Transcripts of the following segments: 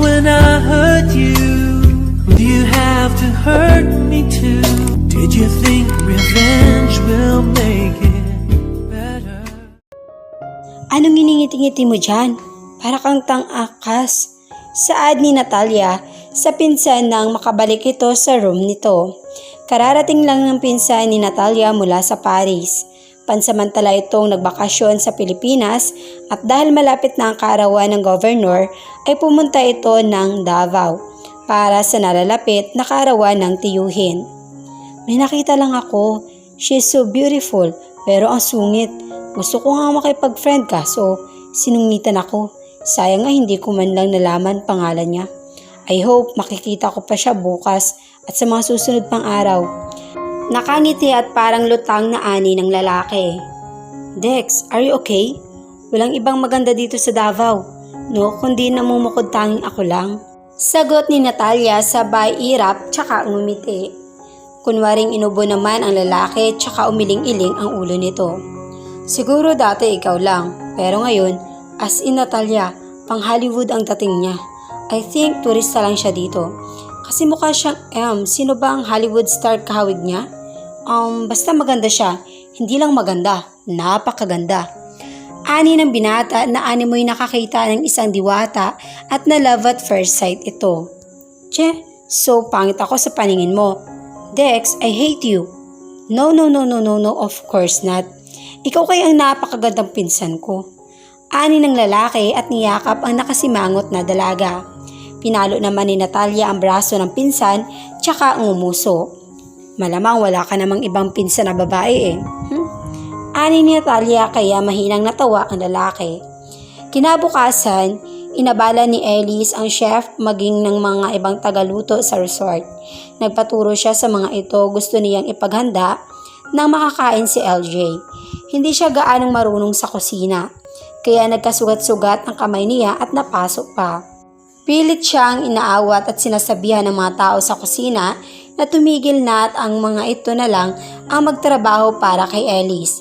when I hurt you? Do you have to hurt me too? Did you think revenge will make it better? Anong iningiti-ngiti mo dyan? Para kang tang-akas. Saad ni Natalia sa pinsan nang makabalik ito sa room nito. Kararating lang ng pinsan ni Natalia mula sa Paris. Pansamantala itong nagbakasyon sa Pilipinas at dahil malapit na ang kaarawan ng governor ay pumunta ito ng Davao para sa nalalapit na kaarawan ng tiyuhin. May nakita lang ako. She's so beautiful pero ang sungit. Gusto ko nga makipag-friend ka so sinungitan ako. Sayang nga hindi ko man lang nalaman pangalan niya. I hope makikita ko pa siya bukas at sa mga susunod pang araw. Nakangiti at parang lutang na ani ng lalaki. Dex, are you okay? Walang ibang maganda dito sa Davao. No, kundi namumukod tanging ako lang. Sagot ni Natalia sabay irap tsaka ngumiti. Kunwaring inubo naman ang lalaki tsaka umiling-iling ang ulo nito. Siguro dati ikaw lang, pero ngayon, as in Natalia, pang Hollywood ang dating niya. I think turista lang siya dito. Kasi mukha siyang M. Sino ba ang Hollywood star kahawig niya? Um, basta maganda siya. Hindi lang maganda, napakaganda. Ani ng binata na ani mo'y nakakita ng isang diwata at na love at first sight ito. Che, so pangit ako sa paningin mo. Dex, I hate you. No, no, no, no, no, no, of course not. Ikaw kay ang napakagandang pinsan ko. Ani ng lalaki at niyakap ang nakasimangot na dalaga. Pinalo naman ni Natalia ang braso ng pinsan tsaka ang umuso. Malamang wala ka namang ibang pinsan na babae eh. Hmm? Ani ni Natalia kaya mahinang natawa ang lalaki. Kinabukasan, inabala ni Ellis ang chef maging ng mga ibang tagaluto sa resort. Nagpaturo siya sa mga ito gusto niyang ipaghanda nang makakain si LJ. Hindi siya gaanong marunong sa kusina, kaya nagkasugat-sugat ang kamay niya at napasok pa. Pilit siyang inaawat at sinasabihan ng mga tao sa kusina na tumigil na at ang mga ito na lang ang magtrabaho para kay Ellis.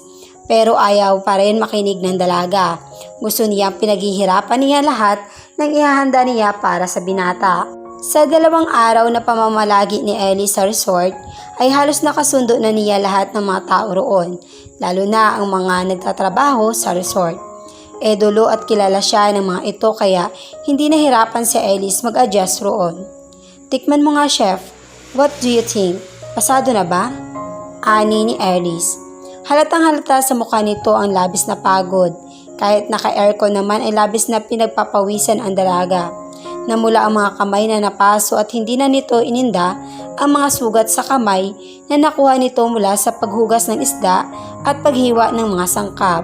Pero ayaw pa rin makinig ng dalaga. Gusto niya pinaghihirapan niya lahat ng ihahanda niya para sa binata. Sa dalawang araw na pamamalagi ni Ellie sa resort, ay halos nakasundo na niya lahat ng mga tao roon, lalo na ang mga nagtatrabaho sa resort. Edolo at kilala siya ng mga ito kaya hindi nahirapan si Ellis mag-adjust roon. Tikman mo nga chef, what do you think? Pasado na ba? Ani ni Ellis. Halatang halata sa mukha nito ang labis na pagod. Kahit naka-aircon naman ay labis na pinagpapawisan ang dalaga. Namula ang mga kamay na napaso at hindi na nito ininda ang mga sugat sa kamay na nakuha nito mula sa paghugas ng isda at paghiwa ng mga sangkap.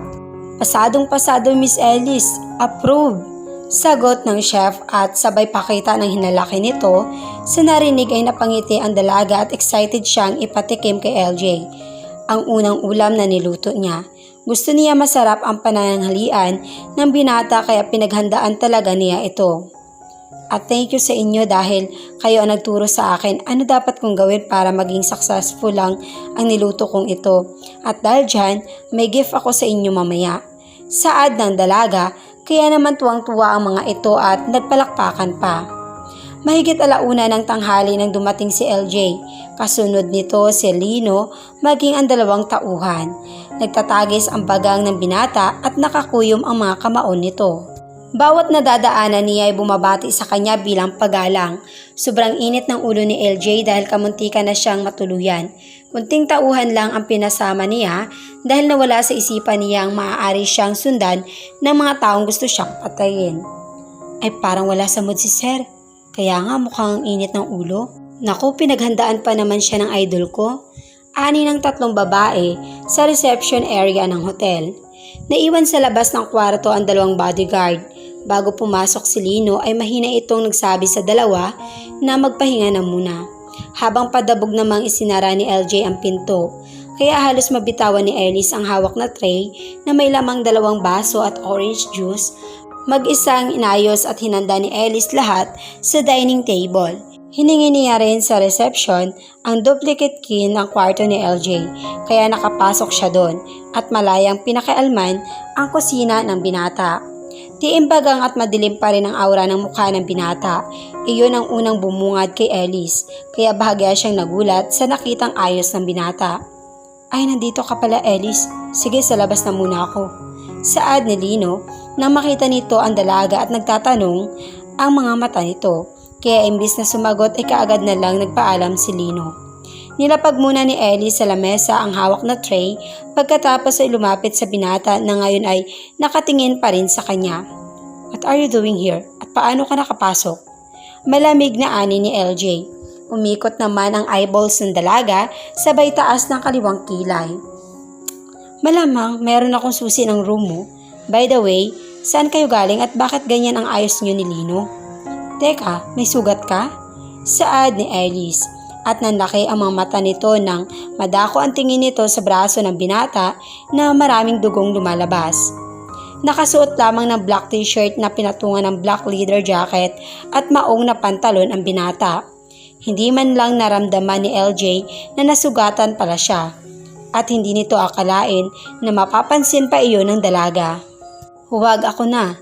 Pasadong pasado Miss Ellis, approve. Sagot ng chef at sabay pakita ng hinalaki nito, sa narinig ay napangiti ang dalaga at excited siyang ipatikim kay LJ. Ang unang ulam na niluto niya. Gusto niya masarap ang panananghalian ng binata kaya pinaghandaan talaga niya ito. At thank you sa inyo dahil kayo ang nagturo sa akin ano dapat kong gawin para maging successful lang ang niluto kong ito. At dahil dyan, may gift ako sa inyo mamaya. Saad ng dalaga, kaya naman tuwang-tuwa ang mga ito at nagpalakpakan pa. Mahigit alauna ng tanghali nang dumating si LJ. Kasunod nito si Lino maging ang dalawang tauhan. Nagtatagis ang bagang ng binata at nakakuyom ang mga kamaon nito. Bawat nadadaanan niya ay bumabati sa kanya bilang pagalang. Sobrang init ng ulo ni LJ dahil kamuntika na siyang matuluyan. Kunting tauhan lang ang pinasama niya dahil nawala sa isipan niya ang maaari siyang sundan ng mga taong gusto siyang patayin. Ay parang wala sa mood si Sir. Kaya nga mukhang init ng ulo. Naku, pinaghandaan pa naman siya ng idol ko. Ani ng tatlong babae sa reception area ng hotel. Naiwan sa labas ng kwarto ang dalawang bodyguard. Bago pumasok si Lino ay mahina itong nagsabi sa dalawa na magpahinga na muna. Habang padabog namang isinara ni LJ ang pinto, kaya halos mabitawan ni Ellis ang hawak na tray na may lamang dalawang baso at orange juice Mag-isang inayos at hinanda ni Ellis lahat sa dining table. Hiningi niya rin sa reception ang duplicate key ng kwarto ni LJ kaya nakapasok siya doon at malayang pinakialman ang kusina ng binata. Tiimbagang at madilim pa rin ang aura ng mukha ng binata. Iyon ang unang bumungad kay Ellis, kaya bahagya siyang nagulat sa nakitang ayos ng binata. Ay, nandito ka pala Ellis. Sige, sa labas na muna ako. Saad ni Lino, nang makita nito ang dalaga at nagtatanong ang mga mata nito. Kaya imbis na sumagot ay kaagad na lang nagpaalam si Lino. Nilapag muna ni Ellie sa lamesa ang hawak na tray pagkatapos ay lumapit sa binata na ngayon ay nakatingin pa rin sa kanya. What are you doing here? At paano ka nakapasok? Malamig na ani ni LJ. Umikot naman ang eyeballs ng dalaga sabay taas ng kaliwang kilay. Malamang meron akong susi ng room mo. By the way, saan kayo galing at bakit ganyan ang ayos niyo ni Lino? Teka, may sugat ka? Saad ni Ellis at nanlaki ang mga mata nito nang madako ang tingin nito sa braso ng binata na maraming dugong lumalabas. Nakasuot lamang ng black t-shirt na pinatungan ng black leather jacket at maong na pantalon ang binata. Hindi man lang naramdaman ni LJ na nasugatan pala siya at hindi nito akalain na mapapansin pa iyon ng dalaga. Huwag ako na.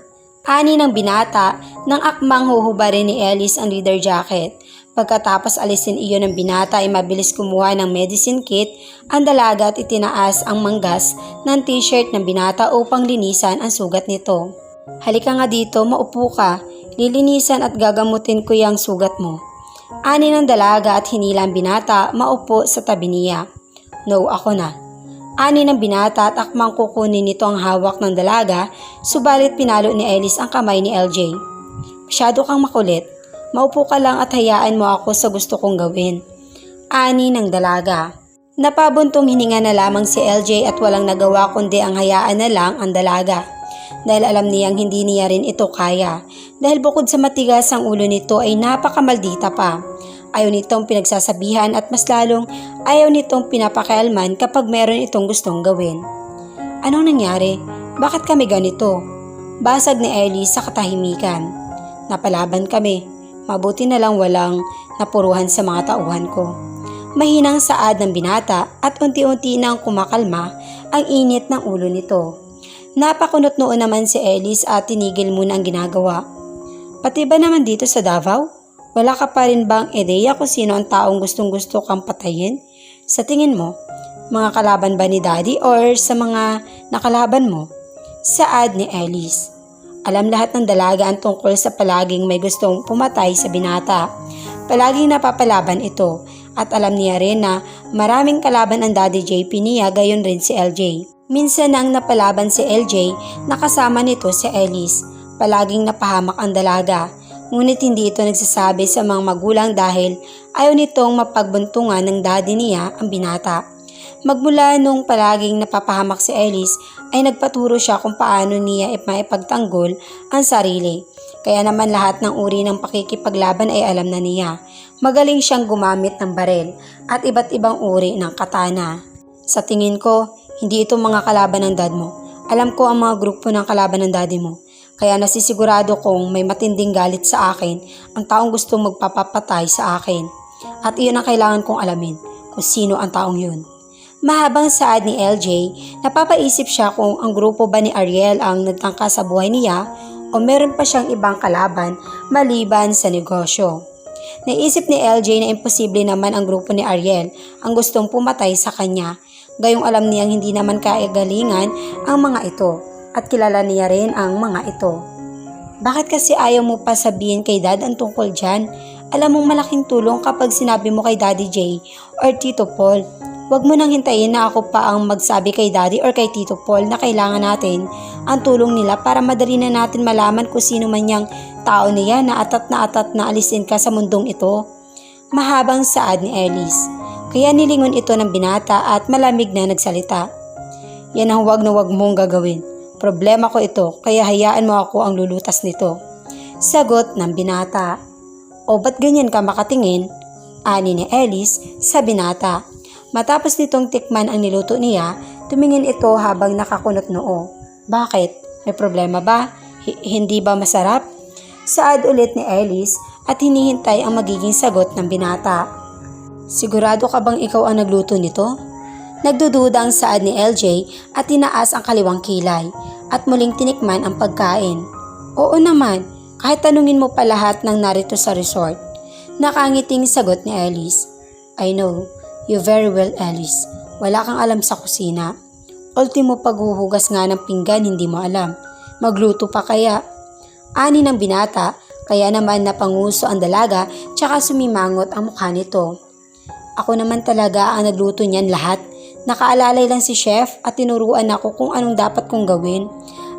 Ani ng binata nang akmang huhubarin ni Ellis ang leather jacket. Pagkatapos alisin iyon ng binata ay mabilis kumuha ng medicine kit ang dalaga at itinaas ang manggas ng t-shirt ng binata upang linisan ang sugat nito. Halika nga dito, maupo ka. Lilinisan at gagamutin ko yung sugat mo. Ani ng dalaga at hinila ang binata maupo sa tabi niya. No, ako na. Ani ng binata at akmang kukunin nito ang hawak ng dalaga, subalit pinalo ni Ellis ang kamay ni LJ. Masyado kang makulit. Maupo ka lang at hayaan mo ako sa gusto kong gawin. Ani ng dalaga. Napabuntong hininga na lamang si LJ at walang nagawa kundi ang hayaan na lang ang dalaga. Dahil alam niyang hindi niya rin ito kaya. Dahil bukod sa matigas ang ulo nito ay napakamaldita pa. Ayaw nitong pinagsasabihan at mas lalong ayaw nitong pinapakialman kapag meron itong gustong gawin. Anong nangyari? Bakit kami ganito? Basag ni Ellie sa katahimikan. Napalaban kami. Mabuti na lang walang napuruhan sa mga tauhan ko. Mahinang saad ng binata at unti-unti nang kumakalma ang init ng ulo nito. Napakunot noon naman si Ellis at tinigil muna ang ginagawa. Pati ba naman dito sa Davao? Wala ka pa rin bang ideya kung sino ang taong gustong gusto kang patayin? Sa tingin mo, mga kalaban ba ni Daddy or sa mga nakalaban mo? Saad ni Ellis. Alam lahat ng dalaga ang tungkol sa palaging may gustong pumatay sa binata. Palaging napapalaban ito at alam niya rin na maraming kalaban ang Daddy JP niya gayon rin si LJ. Minsan nang napalaban si LJ, nakasama nito si Ellis. Palaging napahamak ang dalaga. Ngunit hindi ito nagsasabi sa mga magulang dahil ayaw nitong mapagbuntungan ng daddy niya ang binata. Magmula nung palaging napapahamak si Ellis ay nagpaturo siya kung paano niya maipagtanggol ang sarili. Kaya naman lahat ng uri ng pakikipaglaban ay alam na niya. Magaling siyang gumamit ng barel at iba't ibang uri ng katana. Sa tingin ko, hindi ito mga kalaban ng dad mo. Alam ko ang mga grupo ng kalaban ng daddy mo. Kaya nasisigurado kong may matinding galit sa akin ang taong gustong magpapapatay sa akin. At iyon ang kailangan kong alamin kung sino ang taong yun. Mahabang saad ni LJ, napapaisip siya kung ang grupo ba ni Ariel ang nagtangka sa buhay niya o meron pa siyang ibang kalaban maliban sa negosyo. Naisip ni LJ na imposible naman ang grupo ni Ariel ang gustong pumatay sa kanya, gayong alam niyang hindi naman kaagalingan ang mga ito at kilala niya rin ang mga ito. Bakit kasi ayaw mo pa sabihin kay dad ang tungkol dyan? Alam mong malaking tulong kapag sinabi mo kay Daddy J or Tito Paul. Huwag mo nang hintayin na ako pa ang magsabi kay Daddy or kay Tito Paul na kailangan natin ang tulong nila para madali na natin malaman kung sino man yang tao niya na atat na atat na alisin ka sa mundong ito. Mahabang saad ni Ellis. Kaya nilingon ito ng binata at malamig na nagsalita. Yan ang huwag na huwag mong gagawin. Problema ko ito, kaya hayaan mo ako ang lulutas nito. Sagot ng binata. O ba't ganyan ka makatingin? Ani ni Ellis sa binata. Matapos nitong tikman ang niluto niya, tumingin ito habang nakakunot noo. Bakit? May problema ba? H- hindi ba masarap? Saad ulit ni Ellis at hinihintay ang magiging sagot ng binata. Sigurado ka bang ikaw ang nagluto nito? Nagdududa ang saad ni LJ at tinaas ang kaliwang kilay at muling tinikman ang pagkain. Oo naman, kahit tanungin mo pa lahat ng narito sa resort. Nakangiting sagot ni Alice. I know, you very well Alice. Wala kang alam sa kusina. Ultimo paghuhugas nga ng pinggan hindi mo alam. Magluto pa kaya? Ani ng binata, kaya naman napanguso ang dalaga tsaka sumimangot ang mukha nito. Ako naman talaga ang nagluto niyan lahat. Nakaalalay lang si chef at tinuruan ako kung anong dapat kong gawin.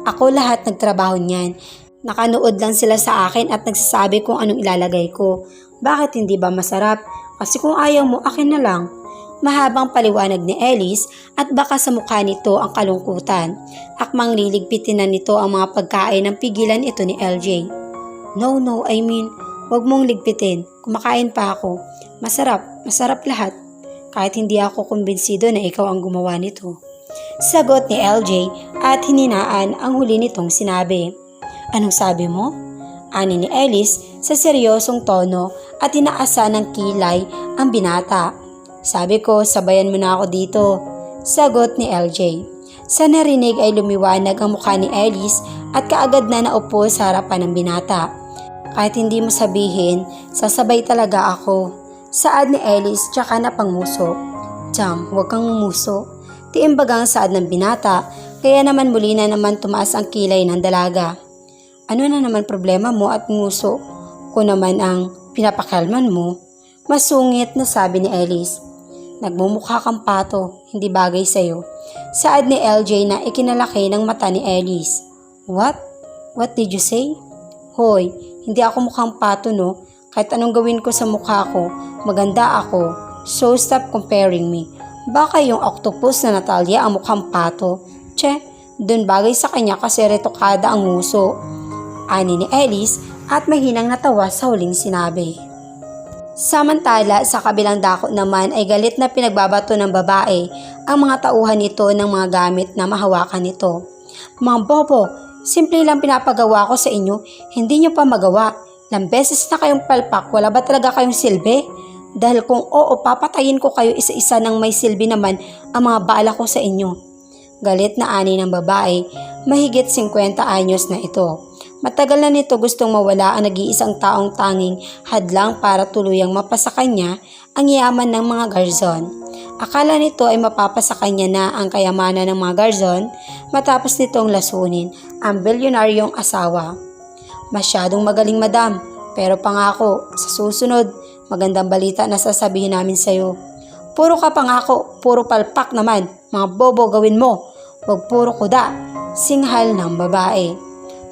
Ako lahat nagtrabaho niyan. Nakanood lang sila sa akin at nagsasabi kung anong ilalagay ko. Bakit hindi ba masarap? Kasi kung ayaw mo, akin na lang. Mahabang paliwanag ni Ellis at baka sa mukha nito ang kalungkutan. Akmang liligpitin na nito ang mga pagkain ng pigilan ito ni LJ. No, no, I mean, wag mong ligpitin. Kumakain pa ako. Masarap, masarap lahat. Kahit hindi ako kumbinsido na ikaw ang gumawa nito. Sagot ni LJ at hininaan ang huli nitong sinabi. Anong sabi mo? Ani ni Ellis sa seryosong tono at inaasa ng kilay ang binata. Sabi ko, sabayan mo na ako dito. Sagot ni LJ. Sa narinig ay lumiwanag ang mukha ni Ellis at kaagad na naupo sa harapan ng binata. Kahit hindi mo sabihin, sasabay talaga ako. Saad ni Ellis tsaka na pangmuso. Jam, huwag kang umuso. Tiimbagang saad ng binata, kaya naman muli na naman tumaas ang kilay ng dalaga. Ano na naman problema mo at nguso? Kung naman ang pinapakalman mo, masungit na sabi ni Ellis. Nagmumukha kang pato, hindi bagay sa'yo. Saad ni LJ na ikinalaki ng mata ni Ellis. What? What did you say? Hoy, hindi ako mukhang pato no. Kahit anong gawin ko sa mukha ko, maganda ako. So stop comparing me. Baka yung octopus na Natalia ang mukhang pato. Che, dun bagay sa kanya kasi retokada ang nguso. Ani ni Ellis at mahinang natawa sa huling sinabi. Samantala, sa kabilang dako naman ay galit na pinagbabato ng babae ang mga tauhan nito ng mga gamit na mahawakan nito. Mga bobo, simple lang pinapagawa ko sa inyo, hindi nyo pa magawa. Ilang beses na kayong palpak, wala ba talaga kayong silbi? Dahil kung oo, papatayin ko kayo isa-isa ng may silbi naman ang mga bala ko sa inyo. Galit na ani ng babae, mahigit 50 anyos na ito. Matagal na nito gustong mawala ang nag-iisang taong tanging hadlang para tuluyang mapasa kanya ang yaman ng mga garzon. Akala nito ay mapapasa kanya na ang kayamanan ng mga garzon matapos nitong lasunin ang bilyonaryong asawa. Masyadong magaling madam, pero pangako, sa susunod, magandang balita na sasabihin namin sa'yo. Puro ka pangako, puro palpak naman, mga bobo gawin mo, wag puro kuda, singhal ng babae.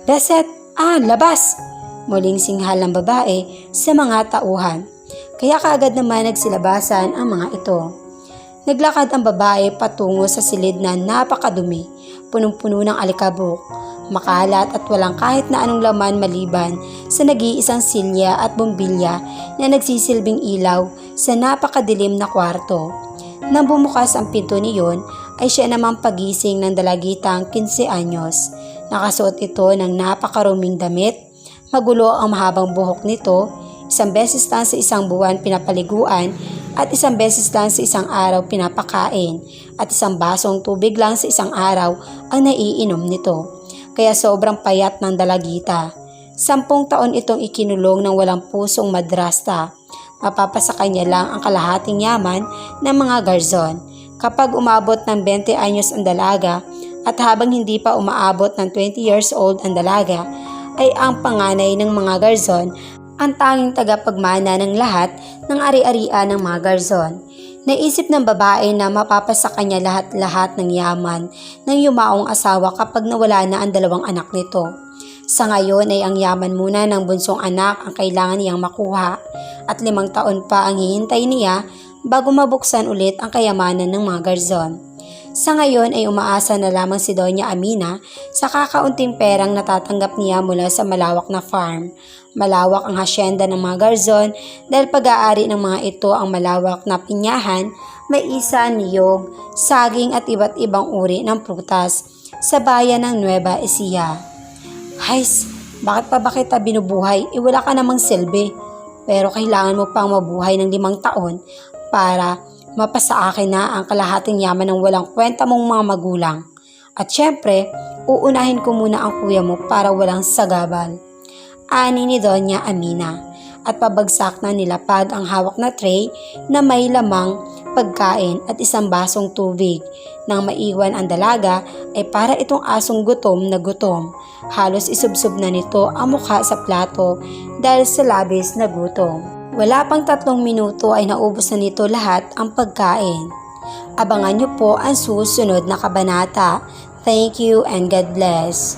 Beset, ah, labas! Muling singhal ng babae sa mga tauhan. Kaya kaagad naman nagsilabasan ang mga ito. Naglakad ang babae patungo sa silid na napakadumi, punong-puno ng alikabok, makalat at walang kahit na anong laman maliban sa nag-iisang silya at bombilya na nagsisilbing ilaw sa napakadilim na kwarto. Nang bumukas ang pinto niyon ay siya namang pagising ng dalagitang 15 anyos. Nakasuot ito ng napakaruming damit, magulo ang mahabang buhok nito, isang beses lang sa isang buwan pinapaliguan at isang beses lang sa isang araw pinapakain at isang basong tubig lang sa isang araw ang naiinom nito. Kaya sobrang payat ng dalagita. Sampung taon itong ikinulong ng walang pusong madrasta. Mapapasa kanya lang ang kalahating yaman ng mga garzon. Kapag umabot ng 20 anyos ang dalaga at habang hindi pa umaabot ng 20 years old ang dalaga, ay ang panganay ng mga garzon ang tanging tagapagmana ng lahat ng ari-arian ng mga garzon. Naisip ng babae na mapapasa kanya lahat-lahat ng yaman ng yumaong asawa kapag nawala na ang dalawang anak nito. Sa ngayon ay ang yaman muna ng bunsong anak ang kailangan niyang makuha at limang taon pa ang hihintay niya bago mabuksan ulit ang kayamanan ng mga garzon. Sa ngayon ay umaasa na lamang si Doña Amina sa kakaunting perang natatanggap niya mula sa malawak na farm. Malawak ang hasyenda ng mga garzon dahil pag-aari ng mga ito ang malawak na pinyahan, may isa, niyog, saging at iba't ibang uri ng prutas sa bayan ng Nueva Ecija. Hays, bakit pa ba kita binubuhay? E wala ka namang silbi. Pero kailangan mo pang mabuhay ng limang taon para mapasa akin na ang kalahating yaman ng walang kwenta mong mga magulang. At syempre, uunahin ko muna ang kuya mo para walang sagabal. Ani ni Doña Amina at pabagsak na nilapag ang hawak na tray na may lamang pagkain at isang basong tubig. Nang maiwan ang dalaga ay para itong asong gutom na gutom. Halos isubsob na nito ang mukha sa plato dahil sa labis na gutom. Wala pang tatlong minuto ay naubos na nito lahat ang pagkain. Abangan niyo po ang susunod na kabanata. Thank you and God bless.